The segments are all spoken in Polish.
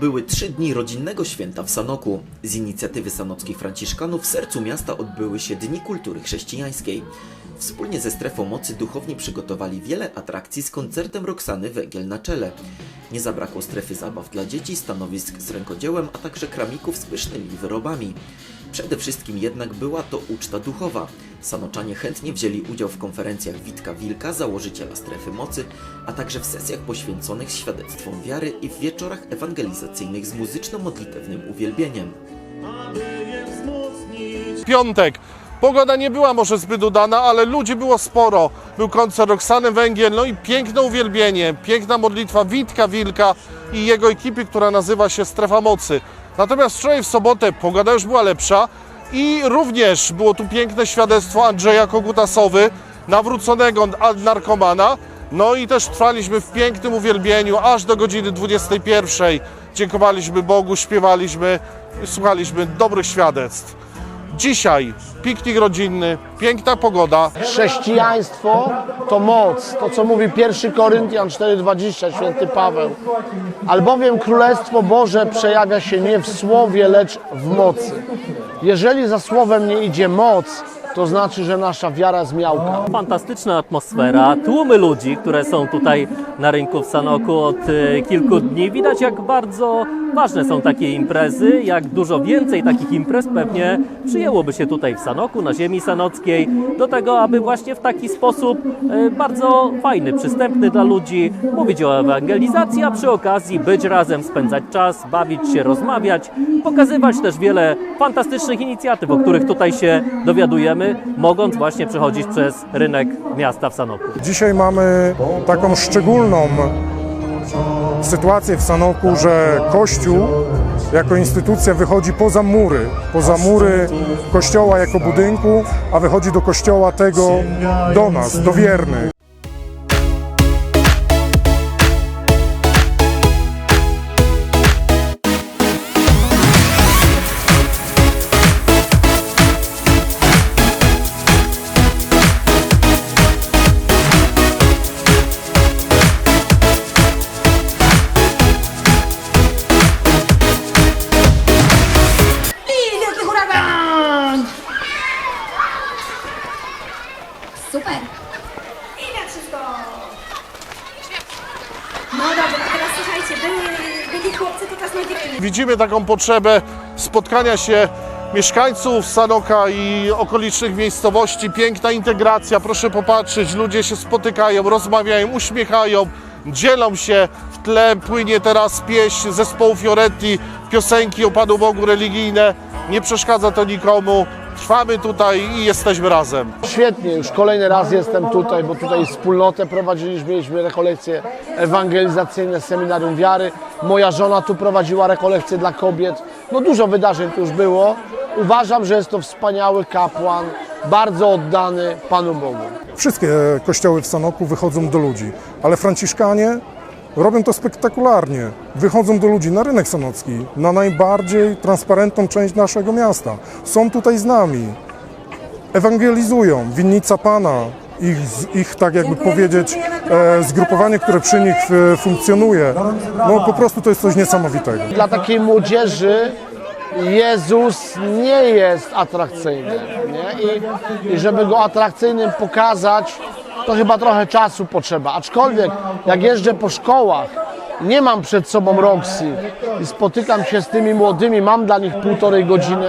były trzy dni rodzinnego święta w Sanoku. Z inicjatywy sanockich franciszkanów w sercu miasta odbyły się Dni Kultury Chrześcijańskiej. Wspólnie ze Strefą Mocy duchowni przygotowali wiele atrakcji z koncertem Roxany Węgiel na czele. Nie zabrakło strefy zabaw dla dzieci, stanowisk z rękodziełem, a także kramików z pysznymi wyrobami. Przede wszystkim jednak była to uczta duchowa. Sanoczanie chętnie wzięli udział w konferencjach Witka Wilka, założyciela Strefy Mocy, a także w sesjach poświęconych świadectwom wiary i w wieczorach ewangelizacyjnych z muzyczno-modlitewnym uwielbieniem. piątek. Pogoda nie była może zbyt udana, ale ludzi było sporo. Był koncert Roxany Węgiel, no i piękne uwielbienie, piękna modlitwa Witka Wilka i jego ekipy, która nazywa się Strefa Mocy. Natomiast wczoraj w sobotę pogoda już była lepsza i również było tu piękne świadectwo Andrzeja Kogutasowy, nawróconego narkomana. No i też trwaliśmy w pięknym uwielbieniu aż do godziny 21. Dziękowaliśmy Bogu, śpiewaliśmy, słuchaliśmy dobrych świadectw. Dzisiaj piknik rodzinny, piękna pogoda. Chrześcijaństwo to moc, to co mówi 1 Koryntian 4,20 święty Paweł. Albowiem Królestwo Boże przejawia się nie w słowie, lecz w mocy. Jeżeli za słowem nie idzie moc, to znaczy, że nasza wiara zmiałka. Fantastyczna atmosfera, tłumy ludzi, które są tutaj na rynku w Sanoku od e, kilku dni. Widać, jak bardzo ważne są takie imprezy, jak dużo więcej takich imprez pewnie przyjęłoby się tutaj w Sanoku, na ziemi sanockiej, do tego, aby właśnie w taki sposób e, bardzo fajny, przystępny dla ludzi mówić o ewangelizacji, a przy okazji być razem, spędzać czas, bawić się, rozmawiać, pokazywać też wiele fantastycznych inicjatyw, o których tutaj się dowiadujemy, mogąc właśnie przechodzić przez rynek miasta w Sanoku. Dzisiaj mamy taką szczególną sytuację w Sanoku, że Kościół jako instytucja wychodzi poza mury, poza mury Kościoła jako budynku, a wychodzi do Kościoła tego do nas, do wiernych. Chłopcy, to dziewczyny. Widzimy taką potrzebę spotkania się mieszkańców Sanoka i okolicznych miejscowości. Piękna integracja, proszę popatrzeć, ludzie się spotykają, rozmawiają, uśmiechają, dzielą się. W tle płynie teraz pieśń zespołu Fioretti, piosenki o Panu Bogu religijne. Nie przeszkadza to nikomu. Trwamy tutaj i jesteśmy razem. Świetnie, już kolejny raz jestem tutaj, bo tutaj wspólnotę prowadziliśmy, mieliśmy rekolekcje ewangelizacyjne, seminarium wiary. Moja żona tu prowadziła rekolekcje dla kobiet. No dużo wydarzeń tu już było. Uważam, że jest to wspaniały kapłan, bardzo oddany Panu Bogu. Wszystkie kościoły w Sanoku wychodzą do ludzi, ale Franciszkanie robią to spektakularnie. Wychodzą do ludzi na rynek sanocki, na najbardziej transparentną część naszego miasta. Są tutaj z nami. Ewangelizują. Winnica Pana, ich, ich tak jakby powiedzieć, e, zgrupowanie, które przy nich e, funkcjonuje. No po prostu to jest coś niesamowitego. Dla takiej młodzieży Jezus nie jest atrakcyjny. Nie? I, I żeby go atrakcyjnym pokazać, to chyba trochę czasu potrzeba. Aczkolwiek jak jeżdżę po szkołach, nie mam przed sobą Roxy i spotykam się z tymi młodymi, mam dla nich półtorej godziny,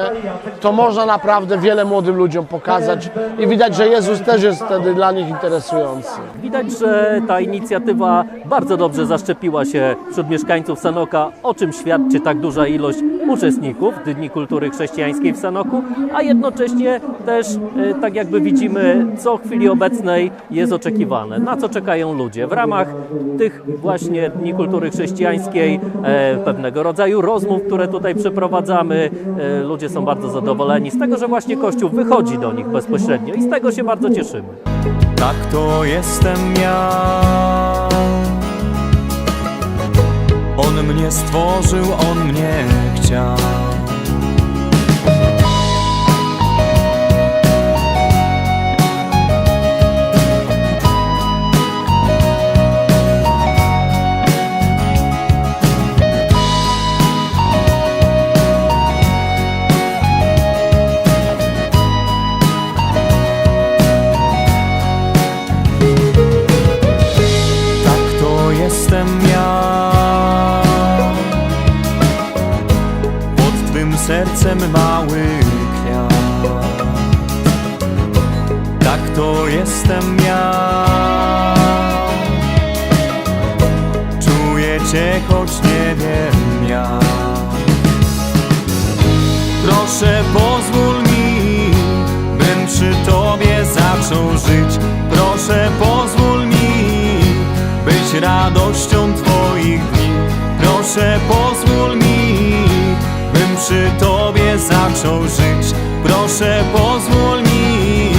to można naprawdę wiele młodym ludziom pokazać i widać, że Jezus też jest wtedy dla nich interesujący. Widać, że ta inicjatywa bardzo dobrze zaszczepiła się wśród mieszkańców Sanoka, o czym świadczy tak duża ilość uczestników Dni Kultury Chrześcijańskiej w Sanoku, a jednocześnie też, e, tak jakby widzimy, co w chwili obecnej jest oczekiwane, na co czekają ludzie. W ramach tych właśnie Dni Kultury Chrześcijańskiej, e, pewnego rodzaju rozmów, które tutaj przeprowadzamy, e, ludzie są bardzo zadowoleni z tego, że właśnie Kościół wychodzi do nich bezpośrednio i z tego się bardzo cieszymy. Tak to jestem ja. On mnie stworzył, on mnie chciał. mym sercem mały kwiat. Tak to jestem ja. Czuję Cię, choć nie wiem jak Proszę pozwól mi, bym przy Tobie zaczął żyć. Proszę pozwól mi, być radością Twoich dni. Proszę pozwól mi przy Tobie zaczął żyć. Proszę pozwól mi,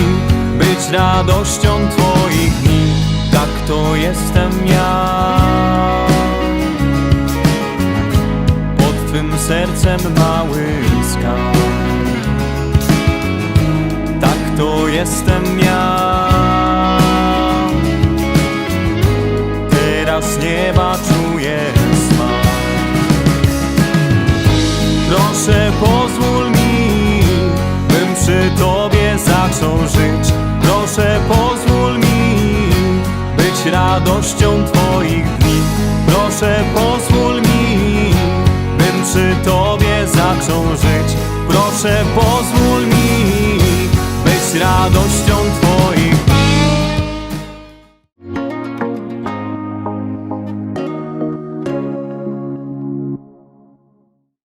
być radością Twoich dni. Tak to jestem ja. Pod Twym sercem mały skarb. Tak to jestem ja. Żyć. Proszę pozwól mi, być radością Twoich dni. Proszę pozwól mi, bym przy Tobie zaczął żyć. Proszę pozwól mi, być radością Twoich